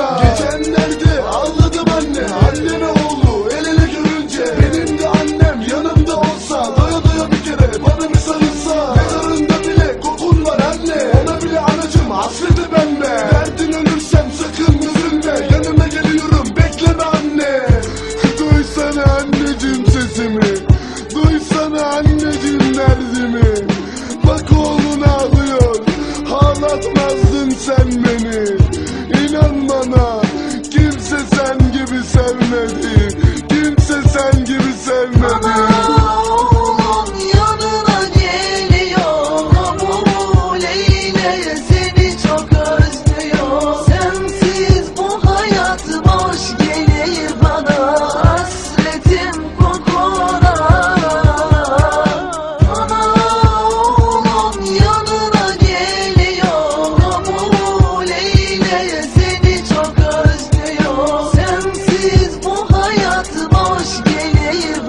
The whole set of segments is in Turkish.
aklına Geçenlerde ağladım anne. Anneme oğlu el ele görünce Benim de annem yanımda olsa Doya doya bir kere bana bir sarılsa. Mezarında bile kokun var anne. Ona bile anacım hasreti ben be Derdin ölürsem sakın üzülme. Yanıma geliyorum bekleme anne. Duysana anneciğim sesimi. Duysana anneciğim derdimi. Bak oğlun ağlıyor. Ağlatmazdın sen beni. İnanma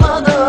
bana